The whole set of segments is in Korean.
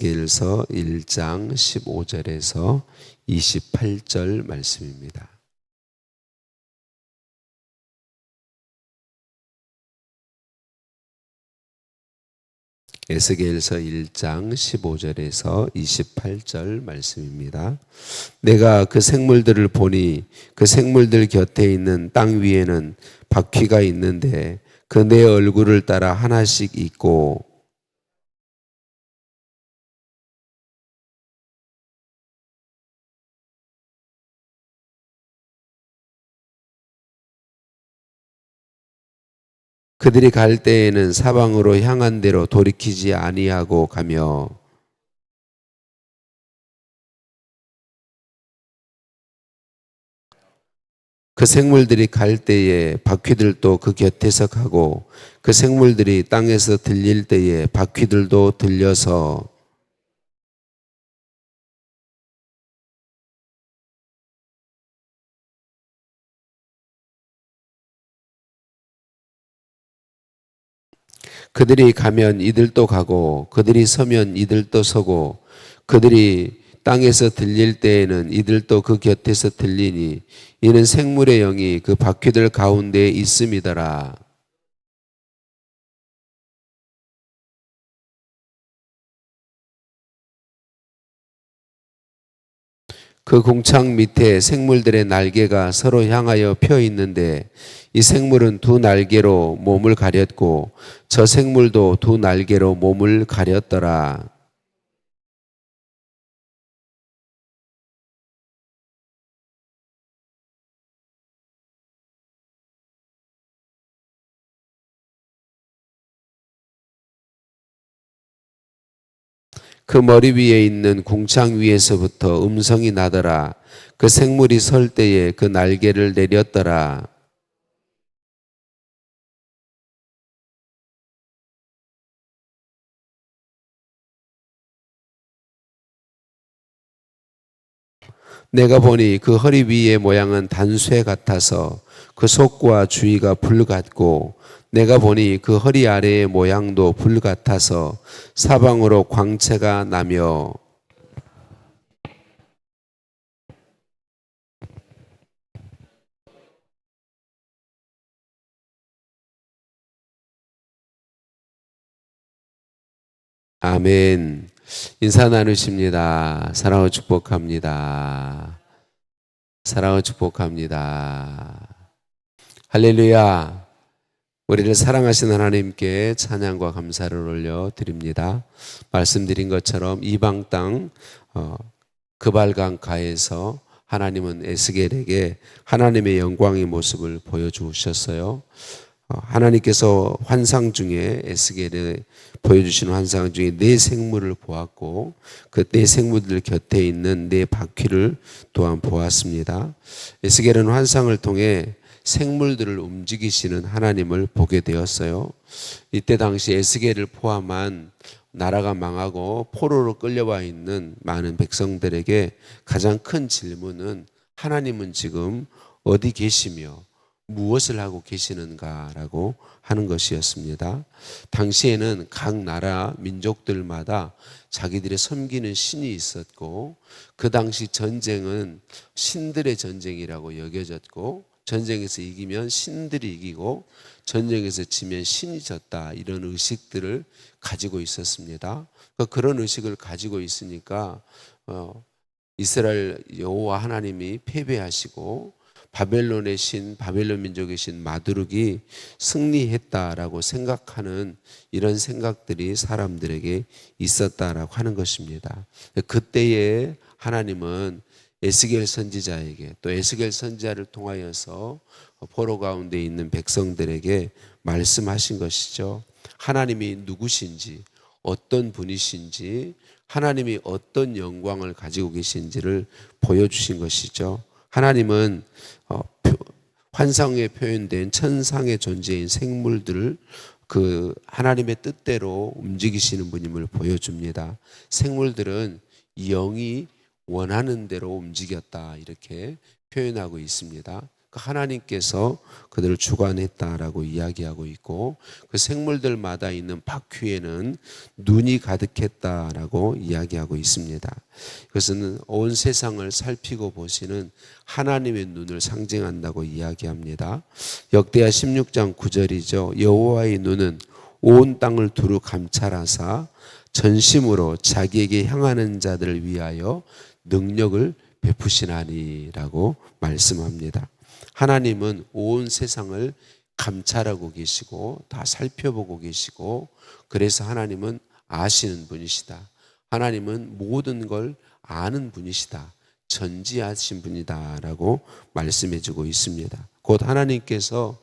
에스겔서 1장 15절에서 28절 말씀입니다. 에스겔서 1장 15절에서 28절 말씀입니다. 내가 그 생물들을 보니 그 생물들 곁에 있는 땅 위에는 바퀴가 있는데 그 내 얼굴을 따라 하나씩 있고 그들이 갈 때에는 사방으로 향한 대로 돌이키지 아니하고 가며 그 생물들이 갈 때에 바퀴들도 그 곁에서 가고 그 생물들이 땅에서 들릴 때에 바퀴들도 들려서 그들이 가면 이들도 가고 그들이 서면 이들도 서고 그들이 땅에서 들릴 때에는 이들도 그 곁에서 들리니 이는 생물의 영이 그 바퀴들 가운데 있음이더라. 그 공창 밑에 생물들의 날개가 서로 향하여 펴 있는데 이 생물은 두 날개로 몸을 가렸고 저 생물도 두 날개로 몸을 가렸더라. 그 머리 위에 있는 궁창 위에서부터 음성이 나더라. 그 생물이 설 때에 그 날개를 내렸더라. 내가 보니 그 허리 위의 모양은 단쇠 같아서 그 속과 주위가 불 같고 내가 보니 그 허리 아래의 모양도 불 같아서 사방으로 광채가 나며 아멘. 인사 나누십니다. 사랑을 축복합니다. 사랑을 축복합니다. 할렐루야. 우리를 사랑하신 하나님께 찬양과 감사를 올려 드립니다. 말씀드린 것처럼 이방 땅 어, 그발강 가에서 하나님은 에스겔에게 하나님의 영광의 모습을 보여주셨어요. 어, 하나님께서 환상 중에 에스겔에 보여주신 환상 중에 네 생물을 보았고 그 네 생물들 곁에 있는 네 바퀴를 또한 보았습니다. 에스겔은 환상을 통해 생물들을 움직이시는 하나님을 보게 되었어요. 이때 당시 에스겔을 포함한 나라가 망하고 포로로 끌려와 있는 많은 백성들에게 가장 큰 질문은 하나님은 지금 어디 계시며 무엇을 하고 계시는가라고 하는 것이었습니다. 당시에는 각 나라 민족들마다 자기들의 섬기는 신이 있었고 그 당시 전쟁은 신들의 전쟁이라고 여겨졌고 전쟁에서 이기면 신들이 이기고 전쟁에서 지면 신이 졌다 이런 의식들을 가지고 있었습니다. 그러니까 그런 의식을 가지고 있으니까 어, 이스라엘 여호와 하나님이 패배하시고 바벨론의 신, 바벨론 민족의 신 마두룩이 승리했다라고 생각하는 이런 생각들이 사람들에게 있었다라고 하는 것입니다. 그때에 하나님은 에스겔 선지자에게 또 에스겔 선지자를 통하여서 포로 가운데 있는 백성들에게 말씀하신 것이죠. 하나님이 누구신지, 어떤 분이신지, 하나님이 어떤 영광을 가지고 계신지를 보여주신 것이죠. 하나님은 어, 환상에 표현된 천상의 존재인 생물들을 그 하나님의 뜻대로 움직이시는 분임을 보여줍니다. 생물들은 영이 원하는 대로 움직였다 이렇게 표현하고 있습니다. 그 하나님께서 그들을 주관했다라고 이야기하고 있고 그 생물들마다 있는 바퀴에는 눈이 가득했다라고 이야기하고 있습니다. 그것은 온 세상을 살피고 보시는 하나님의 눈을 상징한다고 이야기합니다. 역대하 16장 9절이죠. 여호와의 눈은 온 땅을 두루 감찰하사 전심으로 자기에게 향하는 자들을 위하여 능력을 베푸시나니라고 말씀합니다. 하나님은 온 세상을 감찰하고 계시고 다 살펴보고 계시고 그래서 하나님은 아시는 분이시다. 하나님은 모든 걸 아는 분이시다. 전지하신 분이다라고 말씀해 주고 있습니다. 곧 하나님께서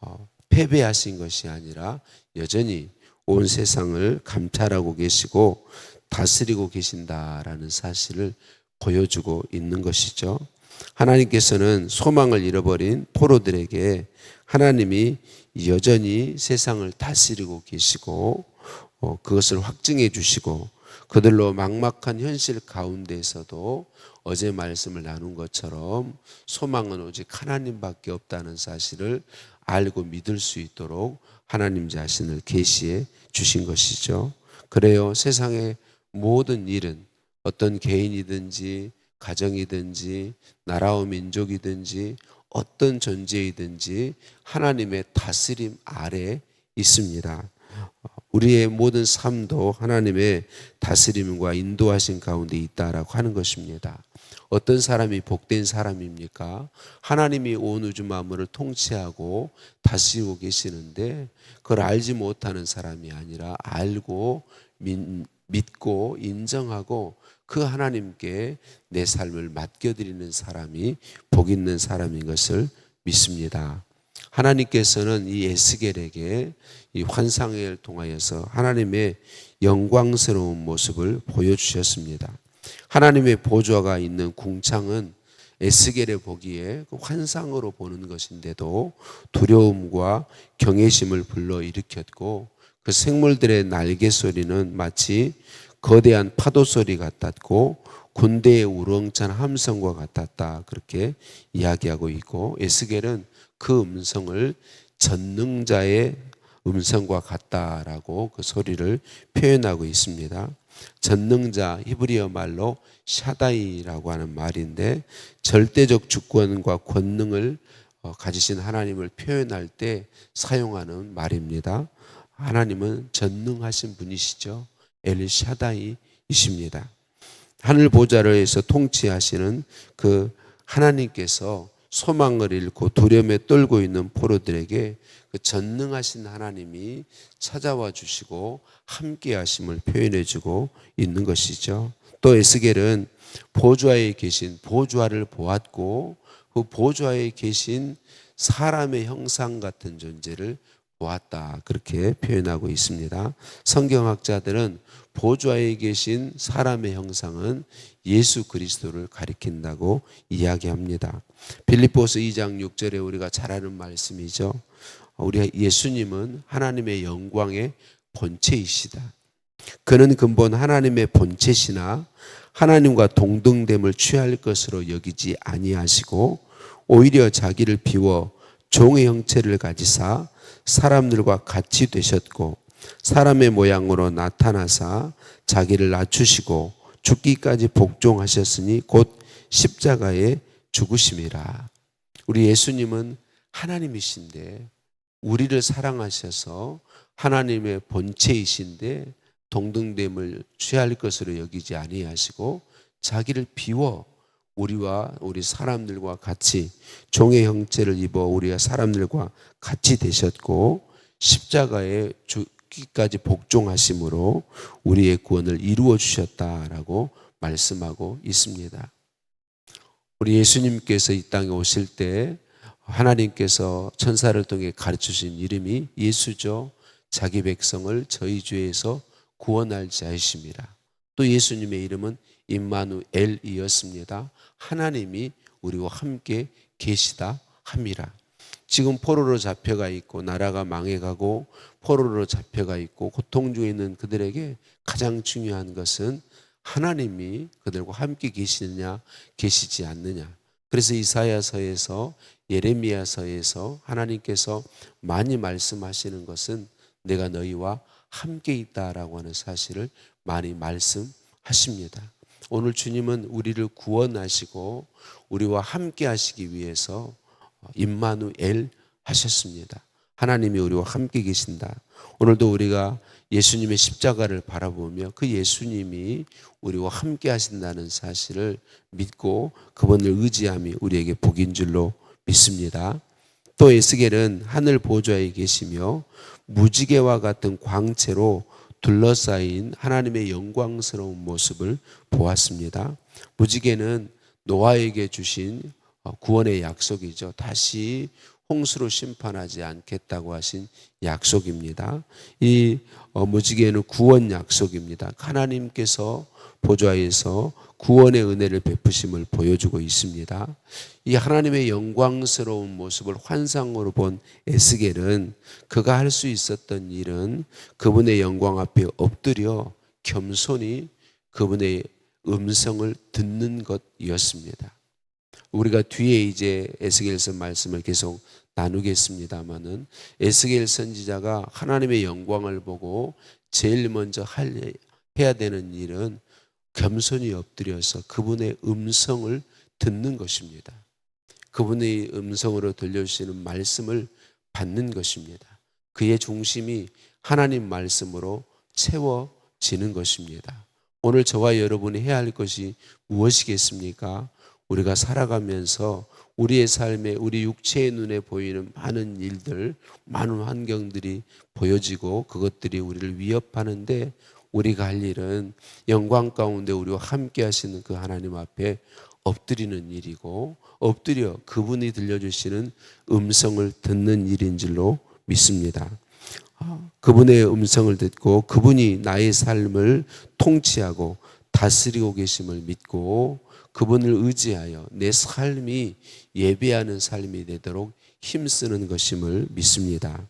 어, 패배하신 것이 아니라 여전히 온 세상을 감찰하고 계시고 다스리고 계신다라는 사실을 보여주고 있는 것이죠. 하나님께서는 소망을 잃어버린 포로들에게 하나님이 여전히 세상을 다스리고 계시고 어, 그것을 확증해 주시고 그들로 막막한 현실 가운데에서도 어제 말씀을 나눈 것처럼 소망은 오직 하나님밖에 없다는 사실을 알고 믿을 수 있도록 하나님 자신을 계시해 주신 것이죠. 그래요. 세상의 모든 일은 어떤 개인이든지 가정이든지 나라와 민족이든지 어떤 존재이든지 하나님의 다스림 아래 있습니다. 우리의 모든 삶도 하나님의 다스림과 인도하신 가운데 있다라고 하는 것입니다. 어떤 사람이 복된 사람입니까? 하나님이 온 우주 만물을 통치하고 다스리고 계시는데 그걸 알지 못하는 사람이 아니라 알고 믿고 인정하고 그 하나님께 내 삶을 맡겨드리는 사람이 복 있는 사람인 것을 믿습니다. 하나님께서는 이 에스겔에게 이 환상을 통하여서 하나님의 영광스러운 모습을 보여주셨습니다. 하나님의 보좌가 있는 궁창은 에스겔의 보기에 그 환상으로 보는 것인데도 두려움과 경외심을 불러 일으켰고 그 생물들의 날개 소리는 마치 거대한 파도 소리 같았고 군대의 우렁찬 함성과 같았다 그렇게 이야기하고 있고 에스겔은 그 음성을 전능자의 음성과 같다라고 그 소리를 표현하고 있습니다. 전능자 히브리어 말로 샤다이라고 하는 말인데 절대적 주권과 권능을 어, 가지신 하나님을 표현할 때 사용하는 말입니다. 하나님은 전능하신 분이시죠. 엘샤다이이십니다. 하늘 보좌로에서 통치하시는 그 하나님께서 소망을 잃고 두려움에 떨고 있는 포로들에게 그 전능하신 하나님이 찾아와 주시고 함께 하심을 표현해 주고 있는 것이죠. 또 에스겔은 보좌에 계신 보좌를 보았고 그 보좌에 계신 사람의 형상 같은 존재를 보았다. 그렇게 표현하고 있습니다. 성경학자들은 보좌에 계신 사람의 형상은 예수 그리스도를 가리킨다고 이야기합니다. 빌립보서 2장 6절에 우리가 잘 아는 말씀이죠. 우리 예수님은 하나님의 영광의 본체이시다. 그는 근본 하나님의 본체시나 하나님과 동등됨을 취할 것으로 여기지 아니하시고 오히려 자기를 비워 종의 형체를 가지사 사람들과 같이 되셨고 사람의 모양으로 나타나사 자기를 낮추시고 죽기까지 복종하셨으니 곧 십자가에 죽으심이라. 우리 예수님은 하나님이신데 우리를 사랑하셔서 하나님의 본체이신데 동등됨을 취할 것으로 여기지 아니하시고 자기를 비워 우리와 우리 사람들과 같이 종의 형체를 입어 우리와 사람들과 같이 되셨고 십자가에 죽기까지 복종하심으로 우리의 구원을 이루어 주셨다라고 말씀하고 있습니다. 우리 예수님께서 이 땅에 오실 때 하나님께서 천사를 통해 가르쳐 주신 이름이 예수죠. 자기 백성을 저희 죄에서 구원할 자이십니다. 또 예수님의 이름은 임마누엘이었습니다. 하나님이 우리와 함께 계시다 함이라. 지금 포로로 잡혀가 있고 나라가 망해가고 포로로 잡혀가 있고 고통 중에 있는 그들에게 가장 중요한 것은 하나님이 그들과 함께 계시느냐 계시지 않느냐. 그래서 이사야서에서 예레미야서에서 하나님께서 많이 말씀하시는 것은 내가 너희와 함께 있다라고 하는 사실을 많이 말씀하십니다. 오늘 주님은 우리를 구원하시고 우리와 함께 하시기 위해서 임마누엘 하셨습니다. 하나님이 우리와 함께 계신다. 오늘도 우리가 예수님의 십자가를 바라보며 그 예수님이 우리와 함께 하신다는 사실을 믿고 그분을 의지함이 우리에게 복인 줄로 믿습니다. 또 에스겔은 하늘 보좌에 계시며 무지개와 같은 광채로 둘러싸인 하나님의 영광스러운 모습을 보았습니다. 무지개는 노아에게 주신 구원의 약속이죠. 다시 홍수로 심판하지 않겠다고 하신 약속입니다. 이 무지개는 구원 약속입니다. 하나님께서 보좌에서 구원의 은혜를 베푸심을 보여주고 있습니다. 이 하나님의 영광스러운 모습을 환상으로 본 에스겔은 그가 할 수 있었던 일은 그분의 영광 앞에 엎드려 겸손히 그분의 음성을 듣는 것이었습니다. 우리가 뒤에 이제 에스겔서 말씀을 계속 나누겠습니다마는 에스겔 선지자가 하나님의 영광을 보고 제일 먼저 할 해야 되는 일은 겸손히 엎드려서 그분의 음성을 듣는 것입니다. 그분의 음성으로 들려주시는 말씀을 받는 것입니다. 그의 중심이 하나님 말씀으로 채워지는 것입니다. 오늘 저와 여러분이 해야 할 것이 무엇이겠습니까? 우리가 살아가면서 우리의 삶에 우리 육체의 눈에 보이는 많은 일들, 많은 환경들이 보여지고 그것들이 우리를 위협하는데 우리가 할 일은 영광 가운데 우리와 함께 하시는 그 하나님 앞에 엎드리는 일이고 엎드려 그분이 들려주시는 음성을 듣는 일인 줄로 믿습니다. 그분의 음성을 듣고 그분이 나의 삶을 통치하고 다스리고 계심을 믿고 그분을 의지하여 내 삶이 예배하는 삶이 되도록 힘쓰는 것임을 믿습니다.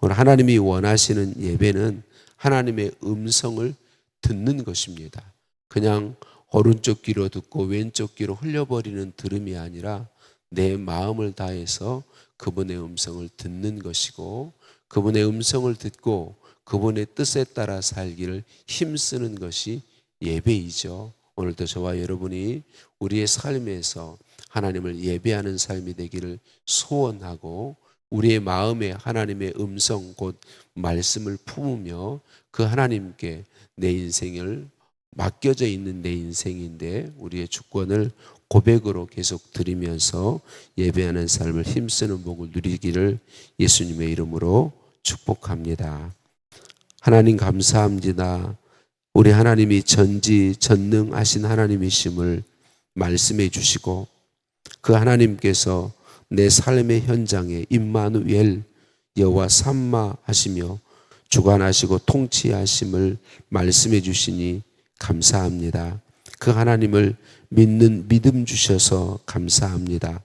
오늘 하나님이 원하시는 예배는 하나님의 음성을 듣는 것입니다. 그냥 오른쪽 귀로 듣고 왼쪽 귀로 흘려버리는 들음이 아니라 내 마음을 다해서 그분의 음성을 듣는 것이고 그분의 음성을 듣고 그분의 뜻에 따라 살기를 힘쓰는 것이 예배이죠. 오늘도 저와 여러분이 우리의 삶에서 하나님을 예배하는 삶이 되기를 소원하고 우리의 마음에 하나님의 음성 곧 말씀을 품으며 그 하나님께 내 인생을 맡겨져 있는 내 인생인데 우리의 주권을 고백으로 계속 드리면서 예배하는 삶을 힘쓰는 복을 누리기를 예수님의 이름으로 축복합니다. 하나님 감사합니다. 우리 하나님이 전지 전능하신 하나님이심을 말씀해 주시고 그 하나님께서 내 삶의 현장에 임마누엘 여호와 삼마 하시며 주관하시고 통치하심을 말씀해 주시니 감사합니다. 그 하나님을 믿는 믿음 주셔서 감사합니다.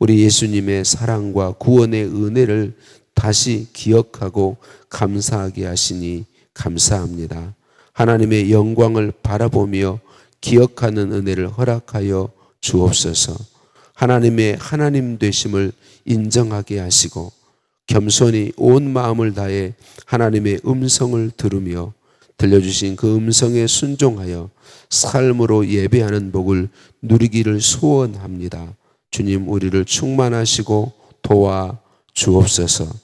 우리 예수님의 사랑과 구원의 은혜를 다시 기억하고 감사하게 하시니 감사합니다. 하나님의 영광을 바라보며 기억하는 은혜를 허락하여 주옵소서. 하나님의 하나님 되심을 인정하게 하시고 겸손히 온 마음을 다해 하나님의 음성을 들으며 들려주신 그 음성에 순종하여 삶으로 예배하는 복을 누리기를 소원합니다. 주님 우리를 충만하시고 도와 주옵소서.